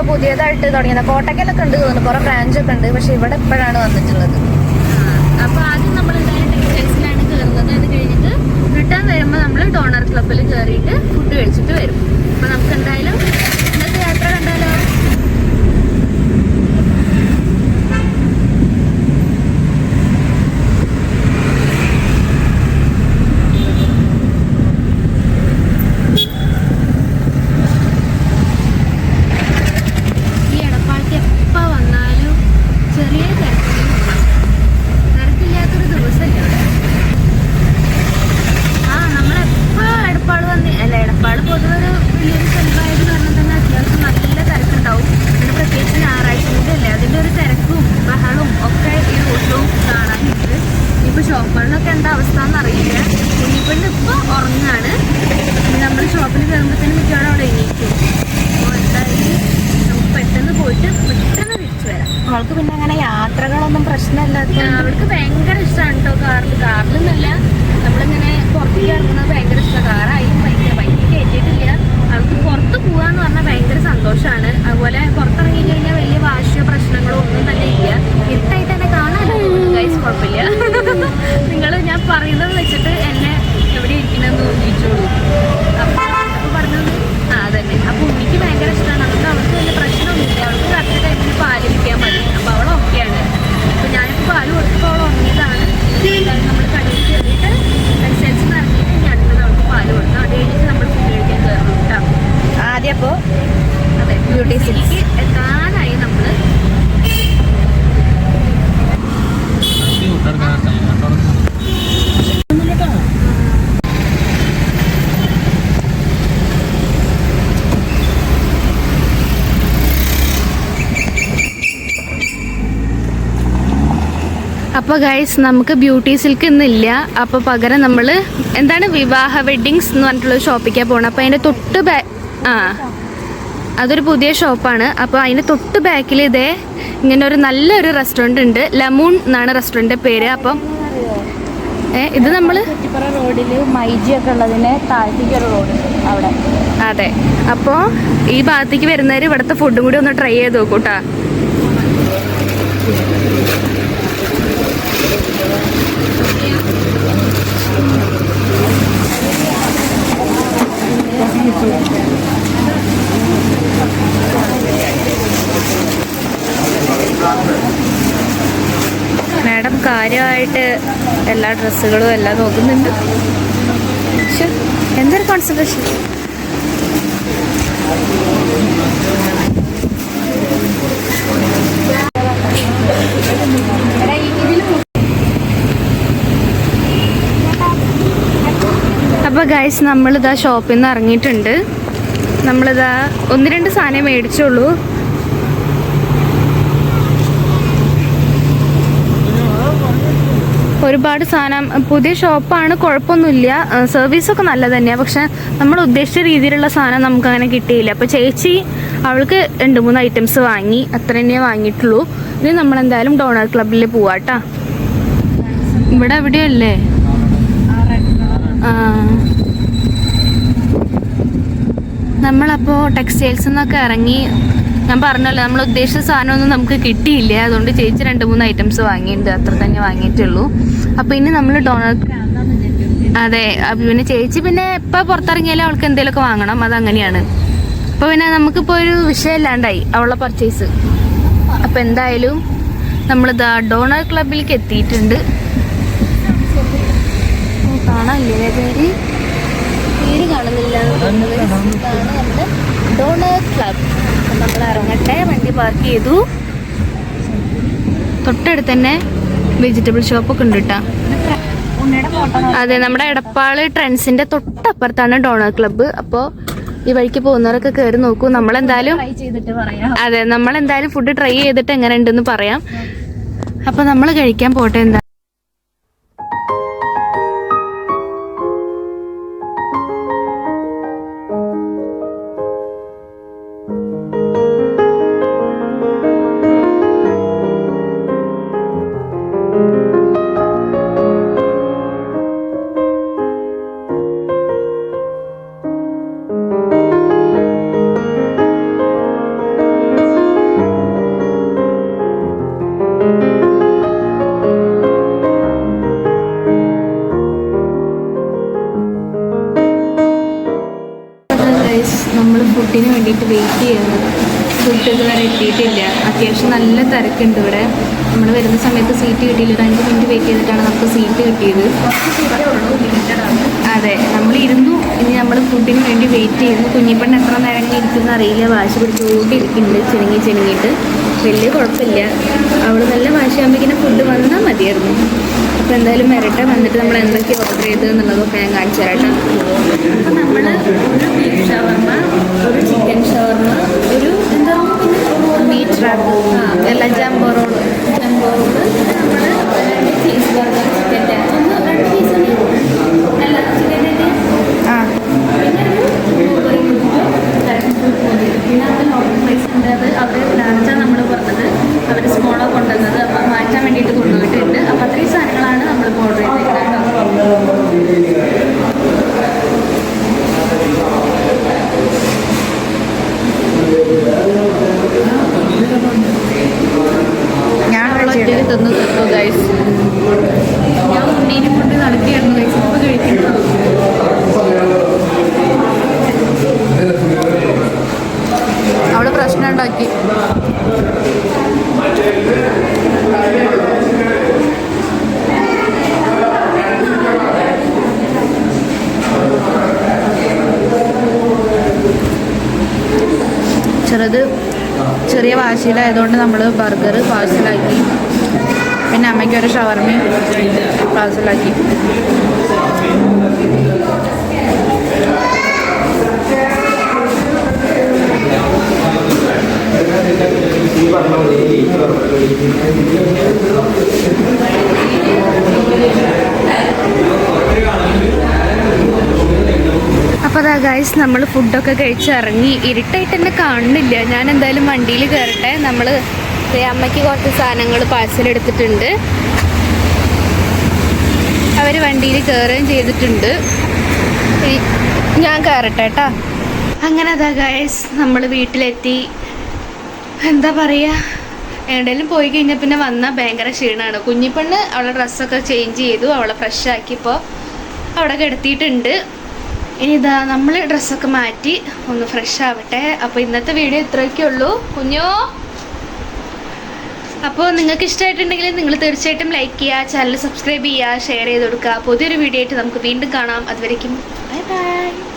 ഇപ്പൊ പുതിയതായിട്ട് തുടങ്ങിയത്. കോട്ടക്കലൊക്കെ ഉണ്ട് തോന്നുന്നു. കുറെ ബ്രാഞ്ച് ഒക്കെ ഉണ്ട്. പക്ഷെ ഇവിടെ ഇപ്പോഴാണ് വന്നിട്ടുള്ളത്. അപ്പോൾ അപ്പൊ ആദ്യം നമ്മൾ ടെക്സ്റ്റൈൽസിലാണ് കയറുന്നത് അത് കഴിഞ്ഞിട്ട് റിട്ടേൺ വരുമ്പോൾ നമ്മൾ ഡോണർ ക്ലബിൽ കയറിയിട്ട് ഫുഡ് കഴിച്ചിട്ട് വരും അപ്പൊ നമുക്ക് എന്തായാലും ഇന്നത്തെ യാത്ര കണ്ടാലോ ഈ എടപ്പാളത്ത് എപ്പോൾ വന്നാലും ചെറിയ തിരക്കിലും തിരക്കില്ലാത്തൊരു ദിവസമല്ല ഇവിടെ ആ നമ്മളെപ്പോ എടപ്പാട് വന്ന് അല്ല എടപ്പാട് പൊതുവെ ഒരു വലിയൊരു സ്ഥലമായത് കാരണം തന്നെ അത്യാവശ്യം നല്ല തിരക്കുണ്ടാവും പിന്നെ പ്രത്യേകിച്ച് ഞായറാഴ്ച കൂടെ അല്ലേ അതിന്റെ ഒരു തിരക്കും ബഹളവും ഒക്കെ ഈ റോഡിലും കാണാനുണ്ട് ഇപ്പൊ ഷോപ്പുകളിലൊക്കെ എന്താ അവസ്ഥ എന്നറിയില്ല കുഞ്ഞിപ്പെണ്ണ് ഇപ്പൊ ഉറങ്ങാണ്. നമ്മൾ ഷോപ്പിൽ കയറുമ്പോഴത്തേനും മിക്കവാറും അവിടെ എണീക്കും. അപ്പോൾ എന്തായാലും നമുക്ക് പെട്ടെന്ന് പോയിട്ട് പെട്ടെന്ന് തിരിച്ചു വരാം. അവൾക്ക് പിന്നെ അങ്ങനെ യാത്രകളൊന്നും പ്രശ്നമില്ലാത്ത അവൾക്ക് ഭയങ്കര ഇഷ്ടമാണ് കേട്ടോ കാറിൽ കാറിലെന്നല്ല നമ്മളിങ്ങനെ പുറത്തേക്ക് ഇറങ്ങുന്നത് ഭയങ്കര ഇഷ്ടമാണ് കാറായും ഭയങ്കര ബൈക്ക് കയറ്റിയിട്ടില്ല. അവൾക്ക് പുറത്ത് പോവാന്ന് പറഞ്ഞാൽ ഭയങ്കര സന്തോഷമാണ് അതുപോലെ പുറത്തിറങ്ങി കഴിഞ്ഞാൽ വലിയ വാശിയോ പ്രശ്നങ്ങളോ ഒന്നും തന്നെ ഇല്ല. ഇരുട്ടായിട്ട് എന്നെ കാണാനോ ഗൈസ് കുഴപ്പമില്ല നിങ്ങൾ ഞാൻ പറയുന്നത് വെച്ചിട്ട് എന്നെ എവിടെ ഇരിക്കണമെന്ന് ഊഹിച്ചോളൂ അപ്പൊ അപ്പൊ പറഞ്ഞത് ആ അതന്നെ അപ്പൊ ഉണ്ണിക്ക് ഭയങ്കര ഇഷ്ടമാണ് അതുകൊണ്ട് അവൾക്ക് വലിയ പ്രശ്നമൊന്നുമില്ല അവൾക്ക് കറക്റ്റ് ടൈമിൽ പാൽ കിട്ടിയാൽ മതി അപ്പൊ അവൾ ഓക്കെയാണ് അപ്പൊ ഞാനിപ്പോ പാൽ കൊടുത്തപ്പോൾ അവൾ ഉറങ്ങിയതാണ് എന്തായാലും നമ്മൾ കടയിൽ കയറിയിട്ട് അനുസരിച്ച് ഇറങ്ങിയിട്ട് ഞാൻ അടുത്തത് അവൾക്ക് പാൽ കൊടുക്കാം അത് കഴിഞ്ഞിട്ട് നമ്മൾ ഫുഡ് കഴിക്കാൻ കയറും കേട്ടോ ആദ്യം അപ്പോ അതെ Beauty ബ്യൂട്ടി എത്താനായി നമ്മൾ അപ്പോൾ ഗൈസ് നമുക്ക് ബ്യൂട്ടി സിൽക്ക് ഇന്നില്ല അപ്പോൾ പകരം നമ്മൾ എന്താണ് വിവാഹ വെഡ്ഡിങ്സ് എന്ന് പറഞ്ഞിട്ടുള്ള ഷോപ്പിക്കാൻ പോകണം അപ്പോൾ അതിന്റെ തൊട്ട് ബാ ആ. അതൊരു പുതിയ ഷോപ്പാണ് അപ്പോൾ അതിന്റെ തൊട്ട് ബാക്കിൽ ഇതേ ഇങ്ങനെ ഒരു നല്ലൊരു റെസ്റ്റോറന്റ് ഉണ്ട്. ലമൂൺ എന്നാണ് റെസ്റ്റോറന്റിന്റെ പേര്. അപ്പം ഏ ഇത് നമ്മൾ കുറ്റിപ്പുറ റോഡിൽ മൈജി ഒക്കെ ഉള്ളതിന് താഴ്ത്തിക്ക് ഒരു റോഡ് അവിടെ. അതെ. അപ്പോൾ ഈ ഭാഗത്തേക്ക് വരുന്നവർ ഇവിടുത്തെ ഫുഡും കൂടി ഒന്ന് ട്രൈ ചെയ്ത് നോക്കൂട്ടാ മാഡം കാര്യമായിട്ട് എല്ലാ ഡ്രസ്സുകളും എല്ലാം നോക്കുന്നുണ്ട്. എന്തൊരു കോൺസെൻട്രേഷൻ അപ്പോൾ ഗൈസ് നമ്മളിതാ ഷോപ്പിൽ നിന്ന് ഇറങ്ങിയിട്ടുണ്ട്. നമ്മളിതാ ഒന്ന് രണ്ട് സാധനം മേടിച്ചുള്ളൂ. ഒരുപാട് സാധനം പുതിയ ഷോപ്പാണ് കുഴപ്പമൊന്നുമില്ല. സർവീസൊക്കെ നല്ല തന്നെയാണ് പക്ഷെ നമ്മൾ ഉദ്ദേശിച്ച രീതിയിലുള്ള സാധനം നമുക്ക് അങ്ങനെ കിട്ടിയില്ല. അപ്പോൾ ചേച്ചി അവൾക്ക് രണ്ട് മൂന്ന് ഐറ്റംസ് വാങ്ങി. അത്ര തന്നെ വാങ്ങിയിട്ടുള്ളൂ. ഇനി നമ്മൾ എന്തായാലും ഡോണർ ക്ലബിൽ പോവാട്ടാ. ഇവിടെ എവിടെയല്ലേ നമ്മളപ്പോൾ ടെക്സ്റ്റൈൽസ് നിന്നൊക്കെ ഇറങ്ങി ഞാൻ പറഞ്ഞല്ലോ നമ്മൾ ഉദ്ദേശിച്ച സാധനമൊന്നും നമുക്ക് കിട്ടിയില്ല. അതുകൊണ്ട് ചേച്ചി രണ്ട് മൂന്ന് ഐറ്റംസ് വാങ്ങിയിട്ടുണ്ട്. അത്ര തന്നെ വാങ്ങിയിട്ടുള്ളൂ. അപ്പോൾ ഇനി നമ്മൾ ഡോണർ അതെ പിന്നെ ചേച്ചി പിന്നെ എപ്പോൾ പുറത്തിറങ്ങിയാലും അവൾക്ക് എന്തെങ്കിലുമൊക്കെ വാങ്ങണം. അതങ്ങനെയാണ്. അപ്പോൾ പിന്നെ നമുക്കിപ്പോൾ ഒരു വിഷയമില്ലാണ്ടായി അവളെ പർച്ചേസ് അപ്പോൾ എന്തായാലും നമ്മൾ ഡോണർ ക്ലബിലേക്ക് എത്തിയിട്ടുണ്ട്. കാണാനില്ലേ പേര് പേര് കാണുന്നില്ല. ഇതാണ് നമ്മുടെ ഡോണർ ക്ലബ് നമ്മൾ ഇറങ്ങട്ടെ. വണ്ടി പാർക്ക് ചെയ്തു. തൊട്ടടുത്ത് തന്നെ വെജിറ്റബിൾ ഷോപ്പൊക്കെ ഉണ്ട് കേട്ടോ അതെ നമ്മുടെ എടപ്പാൾ ട്രെൻസിന്റെ തൊട്ടപ്പുറത്താണ് ഡോണർ ക്ലബ്ബ് അപ്പോൾ ഈ വഴിക്ക് പോകുന്നവരൊക്കെ കയറി നോക്കൂ. നമ്മളെന്തായാലും അതെ നമ്മളെന്തായാലും ഫുഡ് ട്രൈ ചെയ്തിട്ട് എങ്ങനെ ഉണ്ടെന്ന് പറയാം. അപ്പൊ നമ്മൾ കഴിക്കാൻ പോട്ടെ എന്താ വേണ്ടിയിട്ട് വെയിറ്റ് ചെയ്യുന്നത് ഫുഡ് ഇതുവരെ എത്തിയിട്ടില്ല. അത്യാവശ്യം നല്ല തിരക്കുണ്ട് ഇവിടെ. നമ്മൾ വരുന്ന സമയത്ത് സീറ്റ് കിട്ടിയില്ല. ഒരു അഞ്ച് മിനിറ്റ് വെയിറ്റ് ചെയ്തിട്ടാണ് നമുക്ക് സീറ്റ് കിട്ടിയത്. അതെ നമ്മൾ ഇരുന്നു. ഇനി നമ്മൾ ഫുഡിന് വേണ്ടി വെയിറ്റ് ചെയ്യുന്നു. കുഞ്ഞിപ്പണ്ണ് എത്ര നേരം ഇരിക്കുന്ന അറിയില്ല. വാശി ഇരിക്കുന്നുണ്ട് ചെറുങ്ങി ചിണുങ്ങിയിട്ട്. വലിയ കുഴപ്പമില്ല. അവൾ നല്ല വാശിയാകുമ്പോഴേക്കിനെ ഫുഡ് വന്നാൽ മതിയായിരുന്നു. അപ്പോൾ എന്തായാലും വരട്ടെ വന്നിട്ട് നമ്മൾ എന്തൊക്കെ ഓർഡർ ചെയ്തത് എന്നുള്ളതൊക്കെ ഞാൻ കാണിച്ചു തരട്ടെ അപ്പോൾ നമ്മൾ ഒരു ബീഫ് ഷവർമ്മ ഒരു ചിക്കൻ ഷവർമ്മ ഒരു എന്താ? മീറ്റ് റാപ്പ് എല്ലാം ജംബോ റോൾ ജംബോ രണ്ട് ചീസ് ബർഗർ ചിക്കന്റെ ഒന്ന് രണ്ട് പീസാണ് അല്ല ചിക്കന്റെ ആ പിന്നെ അത് ലോക്കൽ പ്രൈസ് ഉണ്ട് അത് അവർ ലാർജാണ് നമ്മൾ പറഞ്ഞത് അവർ സ്മോളോ കൊണ്ടുവന്നത് അപ്പം മാറ്റാൻ വേണ്ടിയിട്ട് കൊണ്ടുപോയിട്ടുണ്ട് അപ്പം അത്രയും സാധനങ്ങളാണ് നമ്മൾ ഓർഡർ ചെയ്തിരിക്കുന്നത് കേട്ടോ ഞാൻ തന്ന് തിന്നു ഗൈസ് ഞാൻ ഉണ്ണീനെ കൊണ്ട് നടക്കുകയായിരുന്നു ഗൈസ് ഇപ്പൊ കഴിക്കുന്നു. അവിടെ പ്രശ്നം ഉണ്ടാക്കി. ചെറുത് ചെറിയ വാശിയിലായതുകൊണ്ട് നമ്മൾ ബർഗർ പാഴ്സലാക്കി. പിന്നെ അമ്മയ്ക്ക് ഒരു ഷവർമയും പാഴ്സലാക്കി അപ്പോൾ അതാ ഗൈസ് നമ്മൾ ഫുഡൊക്കെ കഴിച്ച് ഇറങ്ങി. ഇരുട്ടായിട്ട് എന്നെ കാണുന്നില്ല. ഞാൻ എന്തായാലും വണ്ടിയിൽ കയറട്ടെ നമ്മൾ അമ്മയ്ക്ക് കുറച്ച് സാധനങ്ങൾ പാഴ്സൽ എടുത്തിട്ടുണ്ട്. അവർ വണ്ടിയിൽ കയറുകയും ചെയ്തിട്ടുണ്ട്. ഞാൻ കയറട്ടെ കേട്ടോ. അങ്ങനെ അതാ ഗായസ് നമ്മൾ വീട്ടിലെത്തി. എന്താ പറയുക എവിടെയെങ്കിലും പോയി കഴിഞ്ഞാൽ പിന്നെ വന്നാൽ ഭയങ്കര ക്ഷീണമാണ് കുഞ്ഞിപ്പെണ്ണ് അവളെ ഡ്രസ്സൊക്കെ ചേഞ്ച് ചെയ്തു അവളെ ഫ്രഷ് ആക്കിയപ്പോൾ അവിടെ കിടത്തിയിട്ടുണ്ട്. ഇനി ഇതാ നമ്മൾ ഡ്രസ്സൊക്കെ മാറ്റി ഒന്ന് ഫ്രഷ് ആവട്ടെ. അപ്പോൾ ഇന്നത്തെ വീഡിയോ ഇത്രയൊക്കെ ഉള്ളൂ കുഞ്ഞോ? അപ്പോൾ നിങ്ങൾക്ക് ഇഷ്ടമായിട്ടുണ്ടെങ്കിൽ നിങ്ങൾ തീർച്ചയായിട്ടും ലൈക്ക് ചെയ്യുക ചാനൽ സബ്സ്ക്രൈബ് ചെയ്യുക ഷെയർ ചെയ്ത് കൊടുക്കുക. പുതിയൊരു വീഡിയോ ആയിട്ട് നമുക്ക് വീണ്ടും കാണാം. അതുവരേക്കും ബൈ ബൈ